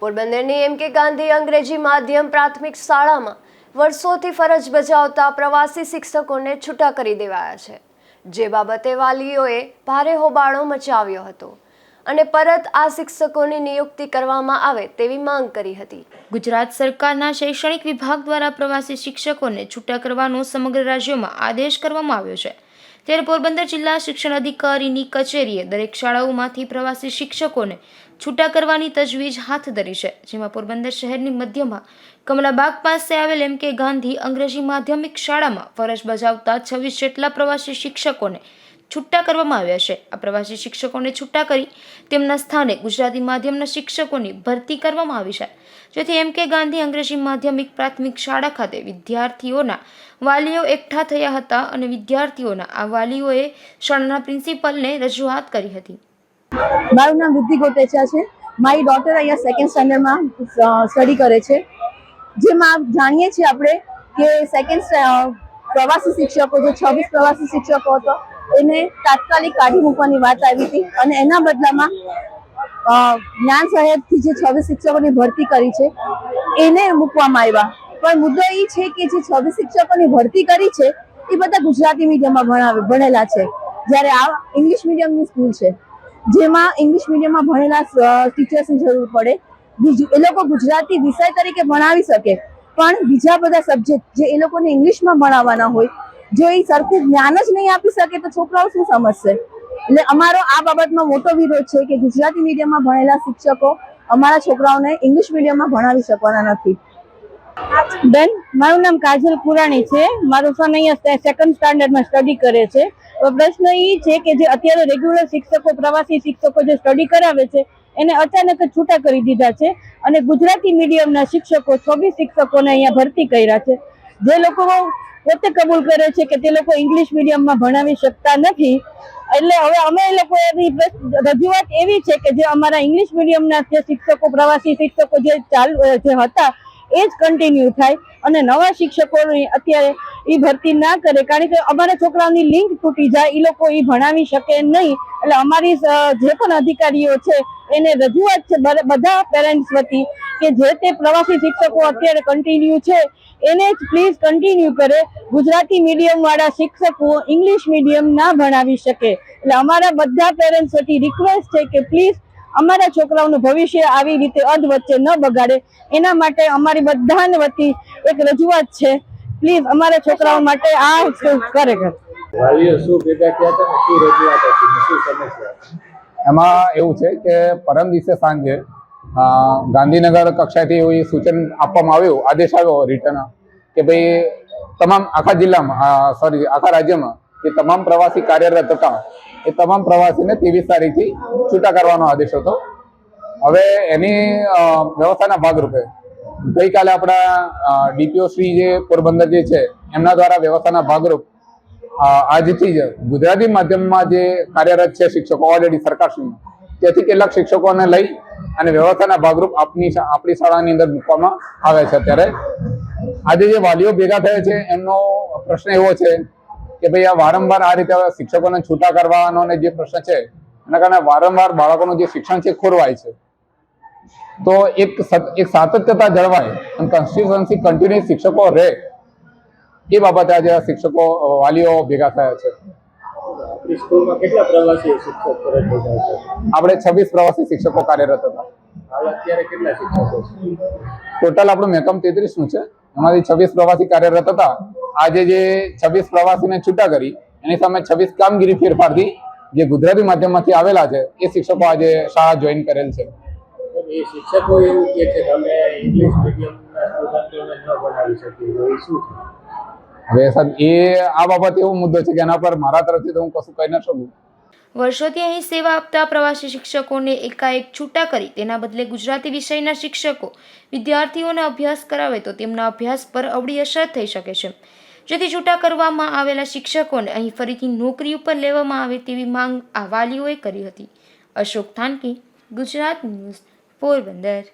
પોરબંદરની એમ કે ગાંધી અંગ્રેજી માધ્યમ પ્રાથમિક શાળામાં વર્ષોથી ફરજ બજાવતા પ્રવાસી શિક્ષકોને છૂટા કરી દેવાયા છે. જે બાબતે વાલીઓએ ભારે હોબાળો મચાવ્યો હતો અને પરત આ શિક્ષકોની નિયુક્તિ કરવામાં આવે તેવી માંગ કરી હતી. ગુજરાત સરકારના શૈક્ષણિક વિભાગ દ્વારા પ્રવાસી શિક્ષકોને છૂટા કરવાનો સમગ્ર રાજ્યમાં આદેશ કરવામાં આવ્યો છે. ત્યારે પોરબંદર જિલ્લા શિક્ષણ અધિકારીની કચેરીએ દરેક શાળાઓમાંથી પ્રવાસી શિક્ષકોને છૂટા કરવાની તજવીજ હાથ ધરી છે, જેમાં પોરબંદર શહેરની મધ્યમાં કમલાબાગ પાસે આવેલ એમ કે ગાંધી અંગ્રેજી માધ્યમિક શાળામાં ફરજ બજાવતા છવ્વીસ જેટલા પ્રવાસી શિક્ષકોને છૂટા કરવામાં આવ્યા છે. આ પ્રવાસી શિક્ષકોને છૂટા કરી તેમના સ્થાને ગુજરાતી માધ્યમના શિક્ષકોની ભરતી કરવામાં આવી છે. જેથી એમ કે ગાંધી અંગ્રેજી માધ્યમિક પ્રાથમિક શાળા ખાતે વિદ્યાર્થીઓના વાલીઓ એકઠા થયા હતા અને વિદ્યાર્થીઓના આ વાલીઓએ શાળાના પ્રિન્સિપલને રજૂઆત કરી હતી. મારું નામ વૃદ્ધિ ગોટેચા છે. મારી ડોટર અહીંયા સેકન્ડ સ્ટાન્ડર્ડમાં સ્ટડી કરે છે. જેમાં જાણીએ છીએ આપણે કે સેકન્ડ પ્રવાસી શિક્ષકો, જે છવ્વીસ પ્રવાસી શિક્ષકો હતો એને તાત્કાલિક કાઢી મૂકવાની વાત આવી હતી અને એના બદલામાં જ્ઞાન સાહેબથી જે છવ્વીસ શિક્ષકોની ભરતી કરી છે, એને મૂકવામાં આવ્યા. પણ મુદ્દો એ છે કે જે છવ્વીસ શિક્ષકોની ભરતી કરી છે, એ બધા ગુજરાતી મીડિયમમાં ભણાવે, ભણેલા છે. જ્યારે આ ઇંગ્લિશ મીડિયમની સ્કૂલ છે, જેમાં ઇંગ્લિશ મીડિયમમાં ભણેલા ટીચર્સની જરૂર પડે. બીજું, એ લોકો ગુજરાતી વિષય તરીકે ભણાવી શકે, પણ બીજા બધા સબ્જેક્ટ જે એ લોકોને ઇંગ્લિશમાં ભણાવવાના હોય જો એ સરખું જ્ઞાન જ નહીં આપી શકે તો છોકરાઓ શું સમજશે? એટલે અમારો આ બાબતમાં મોટો વિરોધ છે કે ગુજરાતી મીડિયમમાં ભણેલા શિક્ષકો અમારા છોકરાઓને ઇંગ્લિશ મીડિયમમાં ભણાવી શકવાના નથી. બેન, મારું નામ કાજલ પુરાણી છે. મારું સન અહીંયા સેકન્ડ સ્ટાન્ડર્ડમાં સ્ટડી કરે છે. પ્રશ્ન એ છે કે જે અત્યારે રેગ્યુલર શિક્ષકો, પ્રવાસી શિક્ષકો જે સ્ટડી કરાવે છે, એને અચાનક જ છૂટા કરી દીધા છે અને ગુજરાતી મીડિયમના શિક્ષકો, છવ્વીસ શિક્ષકોને અહીંયા ભરતી કર્યા છે. જે લોકો પોતે કબૂલ કરે છે કે તે લોકો ઇંગ્લિશ મીડિયમમાં ભણાવી શકતા નથી. એટલે હવે અમે લોકો એવી રજૂઆત એવી છે કે જે અમારા ઇંગ્લિશ મીડિયમના જે શિક્ષકો, પ્રવાસી શિક્ષકો જે ચાલુ જે હતા, એ જ કન્ટિન્યુ થાય અને નવા શિક્ષકોની અત્યારે એ ભરતી ના કરે. કારણ કે અમારા છોકરાઓની લિંક તૂટી જાય એ લોકો એ ભણાવી શકે નહીં. એટલે અમારી જે પણ અધિકારીઓ છે, એને રજૂઆત છે બધા પેરેન્ટ્સ વતી કે જે તે પ્રવાસી શિક્ષકો અત્યારે કન્ટિન્યુ છે, એને જ પ્લીઝ કન્ટિન્યુ કરે. ગુજરાતી મીડિયમ વાળા શિક્ષકો ઇંગ્લિશ મીડિયમ ના ભણાવી શકે. એટલે અમારા બધા પેરેન્ટ્સ વતી રિક્વેસ્ટ છે કે પ્લીઝ અમારા છોકરાઓનું ભવિષ્ય આવી રીતે અધ વચ્ચે ન બગાડે. એના માટે અમારી બધાને વતી એક રજૂઆત છે. પ્લીઝ અમારા છોકરાઓ માટે આ કરે. શું ભેગા થયા હતા શું રજૂઆત એમાં એવું છે કે પરમ દિવસે સાંજે ગાંધીનગર કક્ષાએથી એવું સૂચન આપવામાં આવ્યું, આદેશ આવ્યો રિટર્ન કે ભાઈ તમામ આખા જિલ્લામાં સોરી આખા રાજ્યમાં જે તમામ પ્રવાસી કાર્યરત હતા, એ તમામ પ્રવાસીને ત્રેવીસ તારીખથી છૂટા કરવાનો આદેશ હતો. હવે એની વ્યવસ્થાના ભાગરૂપે ગઈકાલે આપણા ડીપીઓ શ્રી જે પોરબંદર જે છે, એમના દ્વારા વ્યવસ્થાના ભાગરૂપ આજથી જ ગુજરાતી માધ્યમમાં જે કાર્યરત છે શિક્ષકો ઓલરેડી સરકારશ્રીમાં તેથી કેટલાક શિક્ષકોને લઈ અને વ્યવસ્થાના ભાગરૂપ આપની આપણી શાળાની અંદર મૂકવામાં આવે છે અત્યારે. આજે જે વાલીઓ ભેગા થયા છે, એમનો પ્રશ્ન એવો છે કે ભાઈ આ વારંવાર આ રીતે શિક્ષકોને છૂટા કરવાનો જે પ્રશ્ન છે, એના કારણે વારંવાર બાળકોનું જે શિક્ષણ છે ખોરવાય છે. તો એક એક સાતત્યતા જળવાય અને કન્સ્ટિટ્યુન્સી કન્ટિન્યુઅસ શિક્ષકો રહે એ બાબતે આજે આ શિક્ષકો વાલીઓ ભેગા થયા છે. આપણી છવ્વીસ પ્રવાસી શિક્ષકો કાર્યરત હતા. ટોટલ આપણું મેકમ તેત્રીસનું છે. એમાંથી છવ્વીસ પ્રવાસી કાર્યરત હતા. આજે જે છવ્વીસ પ્રવાસીને છૂટા કરી એની સામે છવ્વીસ કામગીરી ફેરફારથી જે ગુજરાતી માધ્યમમાંથી આવેલા છે એ શિક્ષકો આજે શાળા જોઈન કરેલ છે. એ શિક્ષકો એવું કહે છે કે અમે ઇંગ્લિશ મીડિયમના સ્ટુડન્ટોને ન ભણાવી શકીએ એ શું થાય? હવે સાહેબ, એ આ બાબત એવો મુદ્દો છે કે એના પર મારા તરફથી તો હું કશું કહી ન શકું. વર્ષોથી અહીં સેવા આપતા પ્રવાસી શિક્ષકોને એકાએક છૂટા કરી, તેના બદલે ગુજરાતી વિષયના શિક્ષકો વિદ્યાર્થીઓને અભ્યાસ કરાવે તો તેમના અભ્યાસ પર અવળી અસર થઈ શકે છે. જેથી છૂટા કરવામાં આવેલા શિક્ષકોને અહીં ફરીથી નોકરી ઉપર લેવામાં આવે તેવી માંગ આ વાલીઓએ કરી હતી. અશોક થાનકી, ગુજરાત ન્યૂઝ, પોરબંદર.